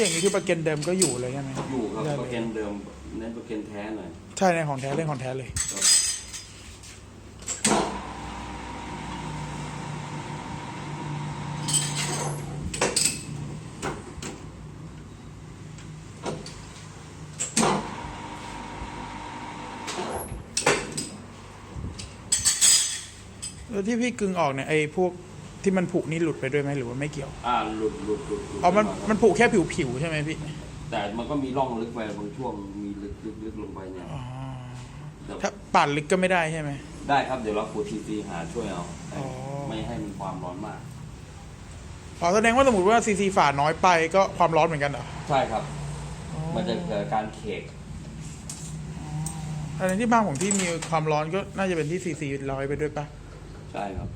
อย่างนี้คือประกันเดิมก็อยู่เลยใช่ไหมอยู่ครับได้โปรเลแกรยมเดิมเน้นโปรแกรมแท้หน่อยใช่ในของแท้เล่นของแท้เลย ครับแล้วที่พี่กึงออกเนี่ยไอ้พวก ที่มันผุนี่หลุดไปด้วยไหมหรือว่าไม่เกี่ยวอ่าหลุดหลุดหลุดหลุดอ๋อมันไปหยครับมันผุแค่ผิวๆใช่ไหมพี่แต่มันก็มีร่องลึกไปบางช่วงมีลึกลึกลึกลงไปเนี่ยอ๋อแต่ถ้าปาดลึกก็ไม่ได้ใช่ไหม ได้ครับเดี๋ยวเราขุดทีซีหาช่วยเอาแต่อ๋อ ไม่ให้มีความร้อนมาก อ๋อแสดงว่าสมมติว่าซีซีฝาน้อยไปก็ความร้อนเหมือนกันเหรอใช่ครับ มันจะเกิดการเคกอันที่บ้านผมที่มีความร้อนก็น่าจะเป็นที่ซีซีร้อยไปด้วยปะใช่ครับ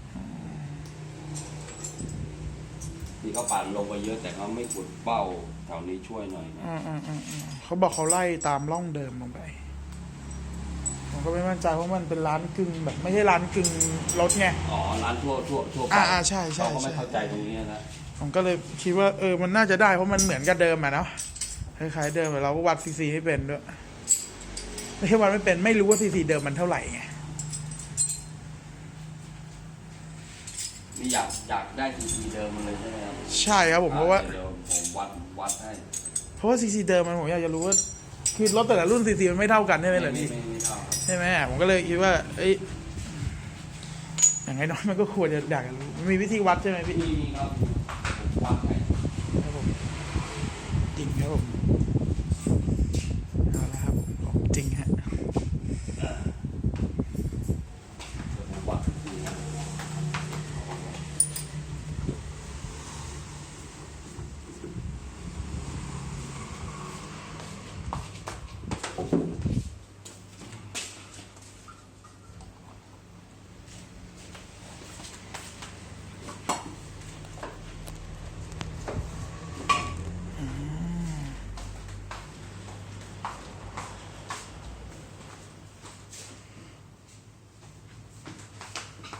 ที่เขาปาดลงไปเยอะแต่เขาไม่ขุดเป้าแถวนี้ช่วยหน่อยนะอืมอืมอืมอืมเขาบอกเขาไล่ตามร่องเดิมลงไป ผมก็ไม่มั่นใจเพราะมันเป็นร้านกึ่งแบบไม่ใช่ร้านกึ่งรถไง อ๋อ ร้านทั่วทั่วทั่วไปอ่าอ่าใช่ใช่เขาก็ไม่ใช่ เข้าใจตรงนี้นะ ผมก็เลยคิดว่าเออมันน่าจะได้เพราะมันเหมือนกับเดิมอะเนาะคล้ายๆเดิมแต่เราก็วัดซีซีไม่เป็นด้วยไม่ใช่วัดไม่เป็นไม่รู้ว่าซีซีเดิมมันเท่าไหร่ไง นี่อยากอยากได้ทีซีเดิมมันเลยใช่ไหมครับใช่ครับผมเพราะว่าเดี๋ยวผมวัดวัดให้เพราะว่าซีซีเดิมมันผมอยากจะรู้ว่าคือรถแต่ละรุ่นซีซีมันไม่เท่ากันใช่ไหมไม่ล่ะไม่พี่ ไม่ไม่เท่าครับใช่ไหมผมก็เลยคิดว่า เอ้ย อย่างน้อยๆมันก็ควรจะอยากจะรู้มันมีวิธีวัดใช่ไหมพี่นี่นี่ครับผมวัดให้ ครับผมจริงครับผมเอาละครับของจริงฮะ เดี๋ยวผมวัดทีซีให้ แล้ว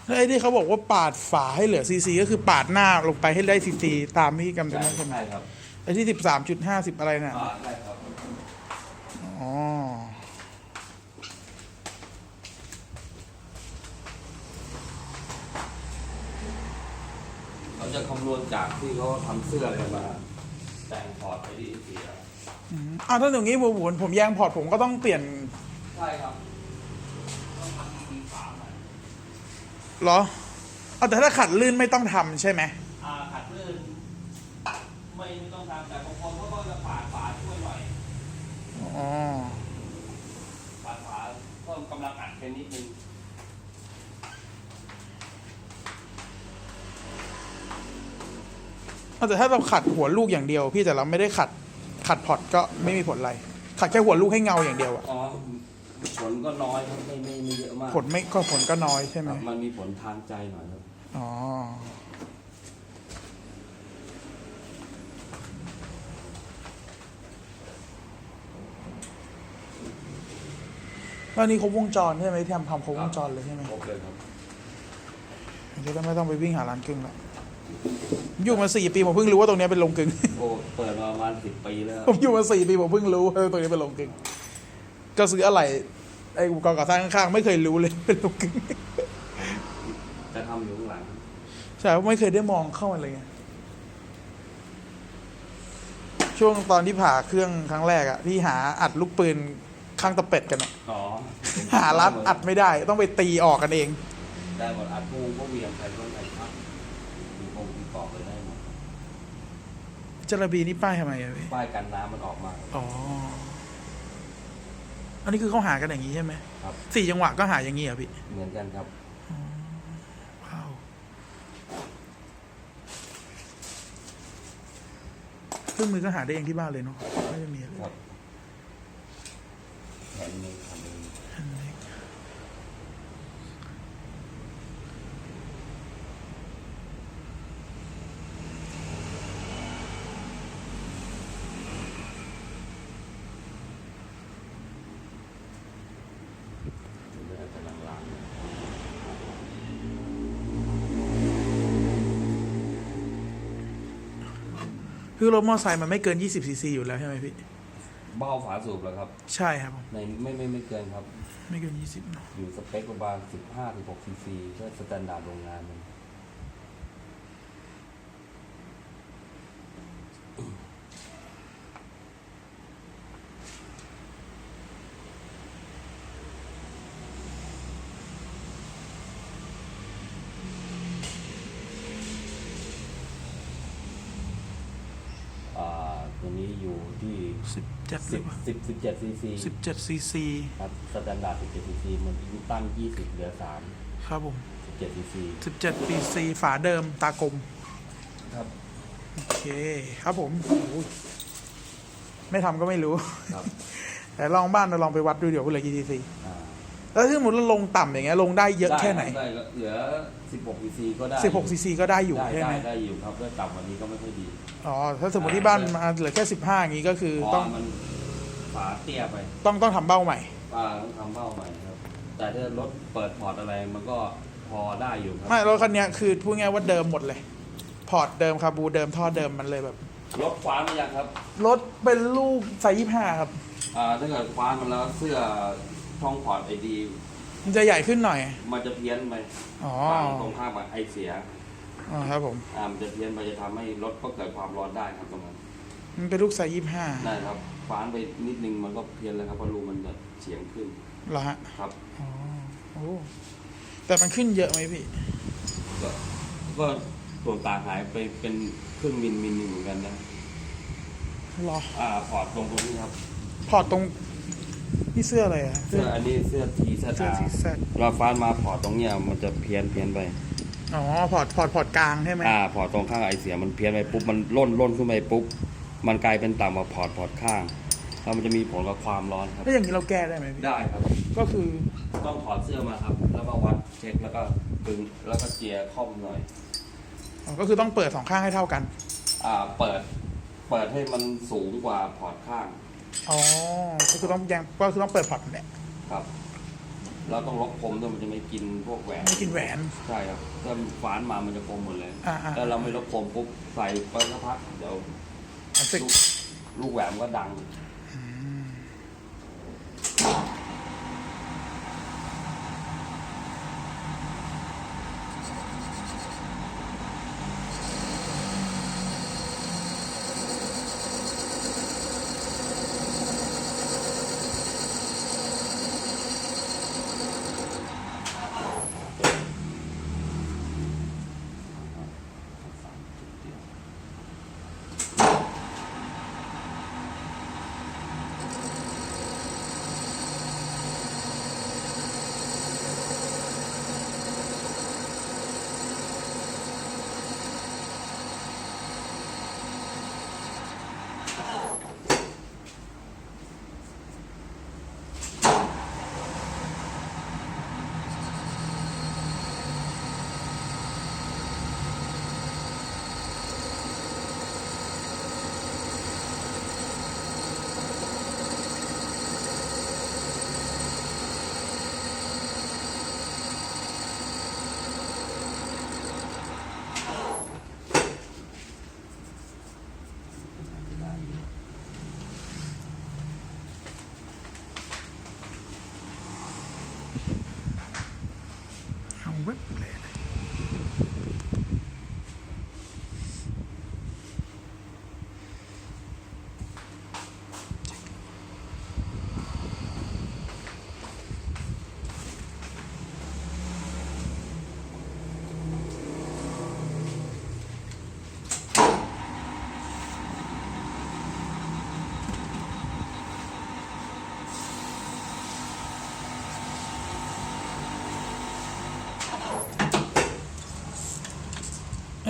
ไอ้ที่เขาบอกว่าปาดฝาให้เหลือซีซีก็คือปาดหน้าลงไปให้ได้ซีซีตามที่กำหนดใช่ใช่ไหมใช่ครับไอ้ที่สิบสามจุดห้าสิบอะไรน่ะอ่าใช่ครับอ๋อเขาจะคำนวณจากที่เขาทำเสื้อกันมาแต่งพอร์ตไปที่ทีครับอืมอ่าถ้าอย่างนี้ผมผมผมแยงพอร์ตผมก็ต้องเปลี่ยนใช่ครับ เหรอเอาแต่ถ้าขัดลื่นไม่ต้องทำใช่ไหมอ่าขัดลื่นไม่ไม่ต้องทำแต่บางคนเขาก็จะปาดฝาช่วยหน่อยอ๋อปาดฝาเพิ่มกำลังอัดแค่นิดนึงเอาแต่ถ้าเราขัดหัวลูกอย่างเดียว พี่แต่เราไม่ได้ขัดขัดพอร์ตก็ไม่มีผลอะไร ขัดแค่หัวลูกให้เงาอย่างเดียวอะ อ๋อ ผลก็น้อยครับไม่ไม่ไม่เยอะมากผลไม่ก็ผลก็น้อยใช่ไหมครับมันมีผลทางใจหน่อยครับ อ๋อ แล้วอันนี้ครบวงจรใช่ไหมที่ทำทำครบวงจรเลยใช่ไหมครบเลยครับจะได้ไม่ต้องไปวิ่งหาร้านกึ่งละอยู่มาสี่ปีผมเพิ่งรู้ว่าตรงเนี้ยเป็นโรงกึ่ง โอ้เปิดมาประมาณสิบปีแล้ว ผมอยู่มาสี่ปีผมเพิ่งรู้เออตรงนี้เป็นโรงกึ่ง ก็ซื้ออะไรไอ้อุปกรณ์ก่อสร้างข้างๆ ไม่เคยรู้เลยเป็นโรงกึ่งจะทำอยู่ข้างหลังใช่ไม่เคยได้มองเข้ามาเลยไงช่วงตอนที่ผ่าเครื่องครั้งแรกอะที่หาอัดลูกปืนข้างตะเป็ดกันอะอ๋อหาร้านอัดไม่ได้ ต้องไปตีออกกันเอง ได้หมดอัดปูก็เหวียงใครก็ใครพักมีโครงมีกรอบเลยได้หมดจระบีนี่ป้ายทำไมอะพี่ป้ายกันน้ำมันออกมา อ๋อ อันนี้คือเขาหากันอย่างนี้ใช่ไหมครับ สี่จังหวะก็หาอย่างนี้เหรอพี่เหมือนกันครับว้าวเครื่องมือก็หาได้เองที่บ้านเลยเนาะไม่ได้มีอะไร ครับแขนมือทำเอง อันเล็ก คคือรถมอเตอร์ไซค์มันไม่เกิน 20ซีซีอยู่แล้วใช่ไหมพี่ เบ้าฝาสูบแล้วครับ ใช่ครับผมในไม่ไม่ไม่เกินครับ ไม่เกิน 20เนอะอยู่สเปคประมาณ15ถึง6ซีซีก็สแตนดาร์ดโรงงานมัน อ่าตัว นี้อยู่ที่17หรือเปล่า10 10 17ซีซี17ซีซีครับสแตนดาร์ด17ซีซีมันตั้ง 20 เหลือ 3 ครับผม17ซีซี17ซีซีฝาเดิมตากลม ครับโอเค ครับผมโอ้โหไม่ทำก็ไม่รู้ ครับ แต่ลองบ้านเราลองไปวัดดูเดี๋ยวเหลือกี่ซีซีอ่า แล้วถ้าสมมติเราลงต่ำอย่างเงี้ยลงได้เยอะแค่ไหน ด้ก็เหลือ 16ซีซีก็ได้16ซีซีก็ได้อยู่ได้ใช่ไหได้มได้อยู่ครับถ้าต่ำกว่านี้ก็ไม่ค่อยดีอ๋อถ้าสมมติที่บ้านมาเหลือแค่ 15อย่างงี้ก็คือเพต้ราะองมันฝาเตี้ยไปต้องต้องทำเบ้าใหม่ป้าต้องทำเบ้าใหม่ครับ แต่ถ้ารถเปิดพอร์ตอะไรมันก็พอได้อยู่ครับ ไม่รถคันเนี้ยคือพูดง่ายว่าเดิมหมดเลย พอร์ตเดิมคาบูเดิมท่อเดิมมันเลยแบบรถคว้านมายังครับ รถเป็นลูกไซส์ยี่ห้าครับ อ่าถ้าเกิดคว้านมาแล้วเสื้อ ช่องพอร์ตไอดีมันจะใหญ่ขึ้นหน่อย มันจะเพี้ยนไปอ๋อฝั่งตรงข้ามกับไอเสียอ๋อครับผม อ่ามันจะเพี้ยนไปจะทำให้รถก็เกิดความร้อนได้ครับตรงนั้นมันเป็นลูกไซส์ยี่ห้าได้ครับคว้านไปนิดนึงมันก็เพี้ยนแล้วครับเพราะรูมันจะเฉียงขึ้นเหรอฮะ ครับ อ๋อ โอ้ แต่มันขึ้นเยอะไหมพี่ ก็ก็ส่วนต่างหายไปเป็นครึ่งมิลมิลหนึ่งเหมือนกันนะรอ อ่าพอร์ตตรงตรงนี้ครับ พอร์ตตรง นี่เสื้ออะไรอะเสื้ออันนี้เสื้อทีเสื้อเสื้อตาทีแซดเราฟ้านมาพอร์ตตรงเนี้ยมันจะเพี้ยนเพี้ยนไป อ๋อพอร์ตพอร์ตพอร์ตกลางใช่ไหมอ่าพอร์ตตรงข้างไอเสียมันเพี้ยนไปปุ๊บมันล่นล่นขึ้นไปปุ๊บมันกลายเป็นต่ำกว่าพอร์ตพอร์ตข้างแล้วมันจะมีผลกับความร้อนครับถ้าอย่างนี้เราแก้ได้ไหมพี่ได้ครับ ก็คือต้องถอดเสื้อมาครับ แล้วก็วัดเช็คแล้วก็ดึงแล้วก็เจียร์คอมหน่อยอ๋อก็คือต้องเปิดสองข้างให้เท่ากัน อ่าเปิด เปิดให้มันสูงกว่าพอร์ตข้าง อ๋อก็คือต้องยังก็คือต้องเปิดพอร์ตเนี่ยครับ เราต้องล็อกคมด้วยมันจะไม่กินพวกแหวนไม่กินแหวน ใช่ครับถ้าฟ้านมามันจะคมหมดเลยอ่าอ่าถ้าเราไม่ล็อกคมปุ๊บใส่ไปสักพักเดี๋ยวอันสึก ลูกลูกแหวนมันก็ดัง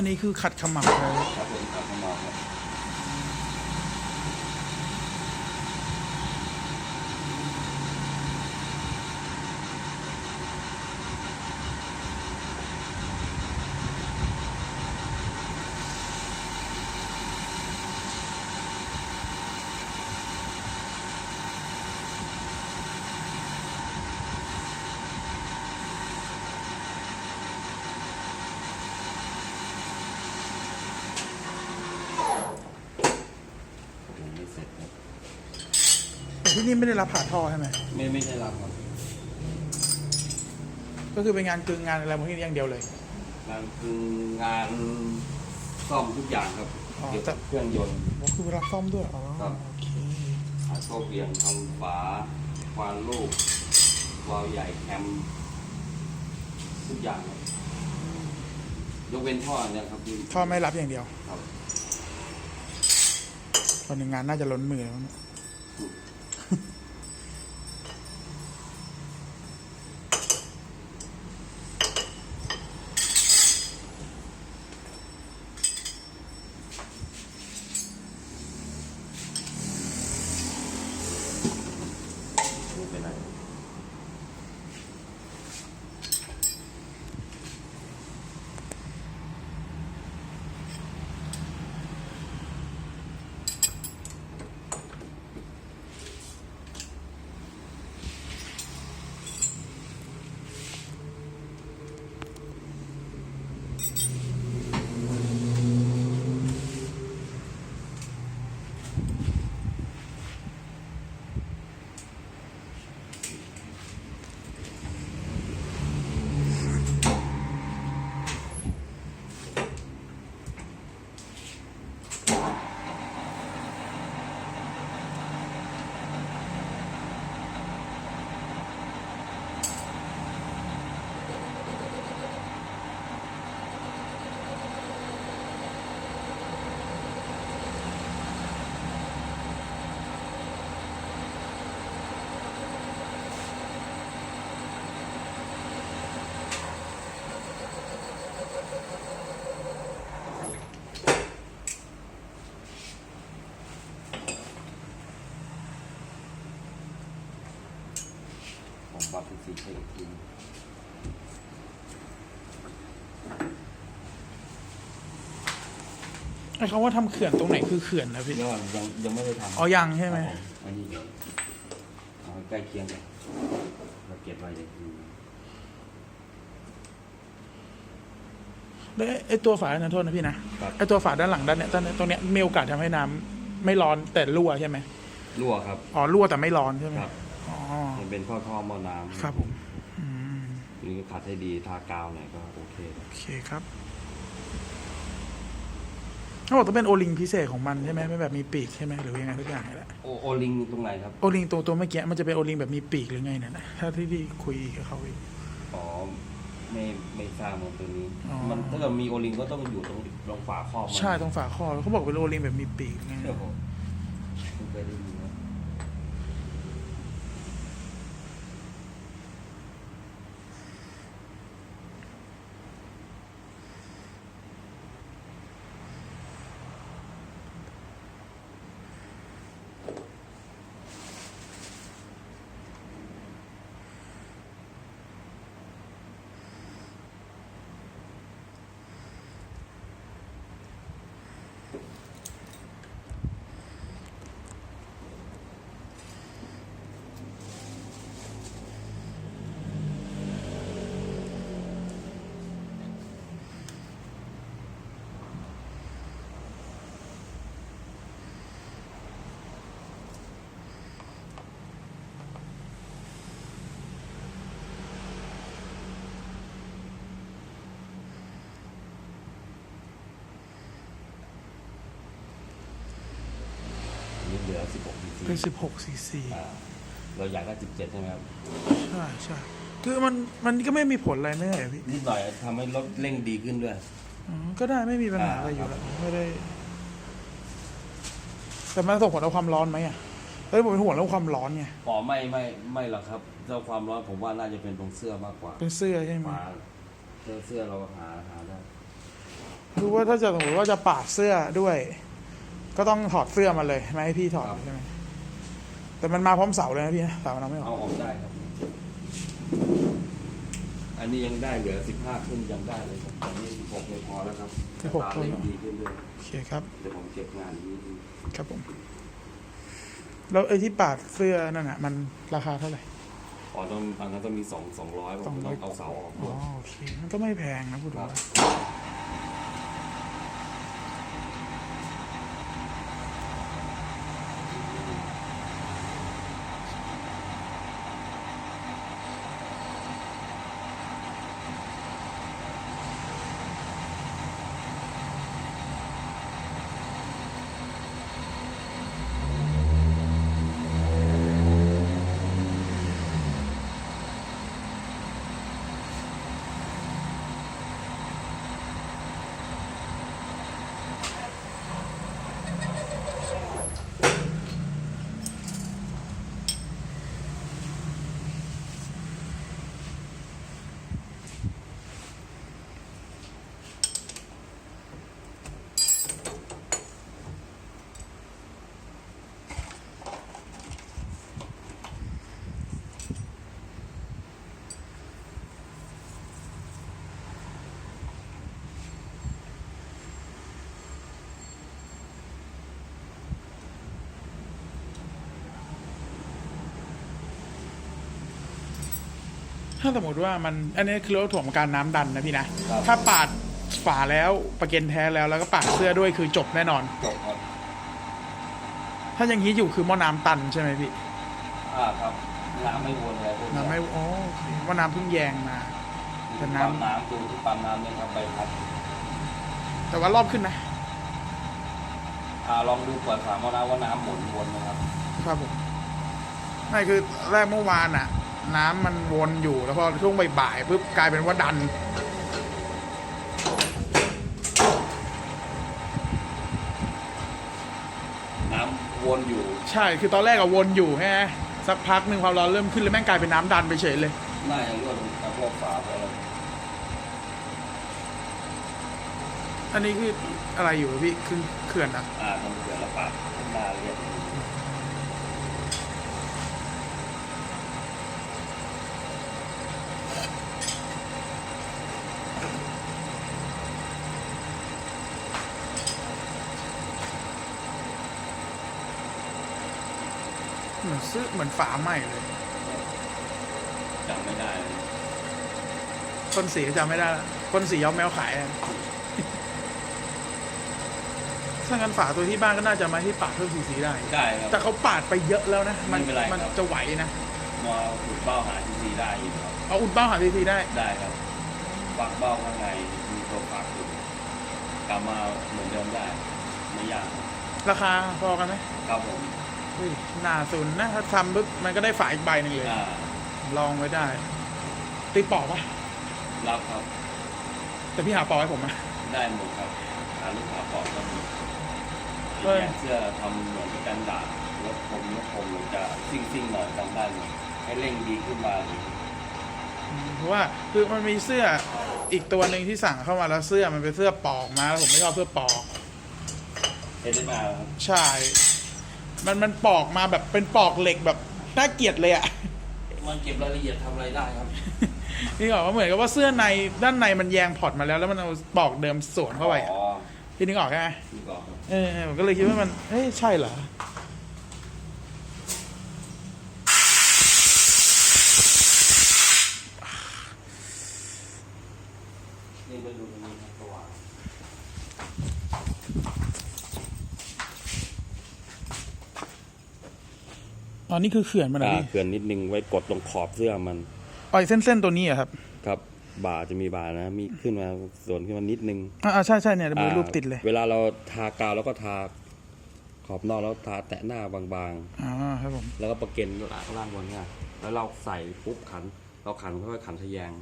นี้คือขัดขมับเลยครับผมขัดขมับ โยังไม่เสร็จครับ แต่ที่ นี่ไม่ได้รับผ่าท่อใช่ไหมไม่ไม่ใช่รับครับก็คือเป็นงานกึ่งงานอะไรพวกนี้อย่างเดียวเลย งานคืองานซ่อมทุกอย่างครับอ๋อเกี่ยวกับเครื่องยนต์ผมคือรับซ่อมด้วยอ๋อครับ โอเคอัดโซ่เปลี่ยนทำฝาควานลูกวาล์วใหญ่แคมทุกอย่างครับยกเว้นท่อเนี่ยครับพี่ท่อไม่รับอย่างเดียวครับวันหนึ่งงานน่าจะล้นมือแล้วเนี่ย สีเช็คอีกทีไอ้คำว่าทำเขื่อนตรงไหนคือเขื่อนนะพี่ ยอดยังยังไม่ได้ทำอ๋อยังใช่ไหม ครับผอันนี้เดี๋ยวเอาใกล้เคียงกันเราเก็บไว้เลยอืมแล้วไอ้ไอ้ตัวฝานะโทษนะพี่นะครับไอ้ตัวฝาด้านหลังด้านเนี้ยด้านเนี้ยตรงเนี้ยมีโอกาสทำให้น้ำไม่ร้อนแต่รั่วใช่ไหมรั่วครับ อ๋อรั่วแต่ไม่ร้อนใช่ไหมครับ อ๋อมันเป็นท่อท่อหม้อน้ำครับผมอืมนี่ก็ขัดให้ดีทากาวหน่อยก็โอเคโอเคครับเขาบอกต้องเป็นโอลิงพิเศษของมันใช่ไหมไม่แบบมีปีกใช่ไหมหรือยังไงทุกอย่างนี่แหละโอโอลิงตรงไหนครับ โอลิงตัวตัวเมื่อกี้มันจะเป็นโอลิงแบบมีปีกหรือไงเนี่ยนะถ้าที่ที่คุยกับเขาอีกอ๋อไม่ไม่ทราบเหมือนตัวนี้อ๋อมันถ้าเกิดมีโอลิงก็ต้องอยู่ตรงตรงฝาครอบมันใช่ตรงฝาคอเขาบอกเป็นโอลิงแบบมีปีกไงเดี๋ยวผมเพิ่งเคยได้ยินนะอัน เป็นสิบหกซีซีอ่าเราอยากได้17ใช่ไหมครับ ใช่ใช่คือมันมันก็ไม่มีผลอะไรไม่ใช่เหรอพี่นิดหน่อยทำให้รถเร่งดีขึ้นด้วย อืมก็ได้ไม่มีปัญหาอ่าอะไรอยู่ครัแล้วบไม่ได้ แต่มันส่งผลต่อความร้อนไหมอะเฮ้ยผมเป็นห่วงเรื่องความร้อนไงอ๋อไม่ไม่ไม่หรอกครับเจ้าความร้อนผมว่าน่าจะเป็นตรงเสื้อมากกว่าเป็นเสื้อใช่ไหมฝาเสื้อเสื้อเราหาหาได้คือว่าถ้าจะสมมติว่าจะปาดเสื้อด้วย ก็ต้องถอดเสื้อมาเลยไม่ให้พี่ถอดใช่ไหม แต่มันมาพร้อมเสาเลยนะพี่นะเสาเราไม่อเอาอกออกได้ครับ อันนี้ยังได้เหลือ15ขึ้นยังได้เลยครับอันนี้16เลยพอแล้วครับตาเร่งดีขึ้นด้วยโอเคครับ เดี๋ยวผมเก็บงานนี้ดีครับผม แล้วไอ้ที่ปาดเสื้อนั่นอะ มันราคาเท่าไหร่ อ๋อต้องอันนั้นต้องมีสองสองร้อยผมต้องเอาเสาออกอ๋ด้อวยโอเค มันก็ไม่แพงนะพูดถึงครับว่า ถ้าสมมติว่ามันอันนี้คือเรื่องถ่วงการน้ำดันนะพี่นะ ครับ ถ้าปาดฝาแล้วประเก็นแท้แล้วแล้วก็ปาดเสื้อด้วยคือจบแน่นอน จบครับถ้ายังนี้อยู่คือหม้อน้ำตันใช่ไหมพี่อ่าครับน้ำไม่วนอะไรพวกนี้น้ำไม่อ๋อโอเคหม้อน้ำเพิ่งแยงมา แต่น้ำ ปั๊มน้ำดูที่ปั๊มน้ำเนี่ยครับใบพัดแต่ว่ารอบขึ้นนะ อ่าลองดูเปิดฝาหม้อน้ำว่าน้ำหมุนวนไหมครับ ครับผมไม่คือแรกเมื่อวานอะ น้ำมันวนอยู่แล้วพอช่วงบ่ายๆปุ๊บกลายเป็นว่าดัน น้ำวนอยู่ ใช่คือตอนแรกอะวนอยู่ฮะสักพักหนึ่งความร้อนเริ่มขึ้นแล้วแม่งกลายเป็นน้ำดันไปเฉยเลยน่าจะรั่วตรงกระพวกฝาไปแล้วอันนี้คืออะไรอยู่พี่คือเขื่อนอะอ่าทำเกิดระบาดขึ้นมาเรียก เหมือนซื้อเหมือนฝาใหม่เลยจำไม่ได้เลยคนสีจำไม่ได้ละคนสีย้อมแมวขายอะถ้างั้นฝาตัวที่บ้านก็น่าจะมาที่ปาดเพิ่มสีสีได้ ได้ครับ แต่เขาปาดไปเยอะแล้วนะ มัไม่เป็นไรมันครับ จะไหวนะ มาขุดเบ้าหาทีซีได้อยู่ครับ เอาอุ่นเป้าหาสีสีได้ ได้ครับฝักเบ้าข้างในมีตัวฝักอยู่กลับมาเหมือนเดิมได้ ไม่ยากราคาพอกันไหมครับผมเฮ้ย หนาสุนนะถ้าทำปุ๊บมันก็ได้ฝาอีกใบหนึ่งเลย อ่าลองไว้ได้ ตีปอกปะรับครับแต่พี่หาปอกให้ผมอะ ได้หมดครับหาลูกหาปอกก็มีเฮ้ยแยกเสื้อทำเหมือนกันดาษรถผมรถผมหรือจะซิ่งซิ่งๆหน่อยจำได้หมดให้เร่งดีขึ้นมาเลยเพราะว่าคือมันมีเสื้ออีกตัวหนึ่งที่สั่งเข้ามาแล้วเสื้อมันเป็นเสื้อปอกมาแล้วผมไม่ชอบเสื้อปอก เห็นได้มาครับใช่ มันมันปอกมาแบบเป็นปอกเหล็กแบบน่าเกลียดเลยอะ มันเก็บรายละเอียดทำอะไรได้ครับนี่บอกว่าเหมือนกับว่าเสื้อในด้านในมันแยงพอร์ตมาแล้วแล้วมันเอาปอกเดิมสวนเข้าไปอะอ๋อพี่นึกออกใช่ไหม ดูก่อนครับ เออผมก็เลยคิดว่ามันเฮ้ยใช่เหรอ นี่ไปดูตรงนี้ครับสว่าง อ๋อนี่คือเขื่อนมันเหรออ่าพี่เขื่อนนิดนึงไว้กดตรงขอบเสื้อมัน อ๋อไอ้เส้นๆตัวนี้เหรอะครับครับ บ่าจะมีบ่านะ มีขึ้นมาส่วนขึ้นมานิดนึงอ่าใช่ใช่เนี่ยมีอ่ารูปติดเลยเวลาเราทากาวแล้วก็ทาขอบนอกแล้วทาแตะหน้าบางอ๋อครับผมๆ แล้วก็ประเก็นข้างล่างบนเนี่ยแล้วเราใส่ปุ๊บขัน เราขันค่อยๆขันทะแยง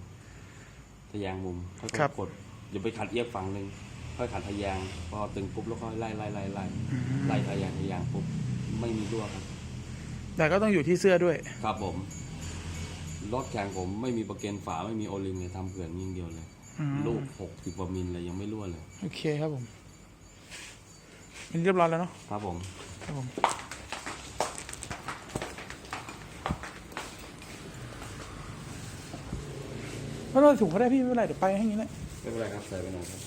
ทะแยงมุมค่อยๆกดอย่าไปขันเอียงฝั่งหนึ่งค่อยขันทะแยงพอตึงปุ๊บแล้วก็ไล่ไล่ไล่ไล่ไล่ทะแยงทะแยงปุ๊บไม่มีรั่วครับ แต่ก็ต้องอยู่ที่เสื้อด้วย ครับผม รถแข่งผมไม่มีประเก็นฝาไม่มีโอลิงเลยทำเขื่อนยิงเดียวเลย อืม ลูกหกสิบกว่ามิลเลยยังไม่รั่วเลย โอเคครับผมอันนี้เรียบร้อยแล้วเนาะครับผม ครับผมไม่ต้องถุงก็ได้พี่ไม่เป็นไรเดี๋ยวไปให้อย่างนี้แหละไม่เป็นไรครับ ใส่ไปหน่อยครับ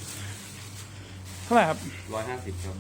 เท่าไหร่ครับ ร้อยห้าสิบครับ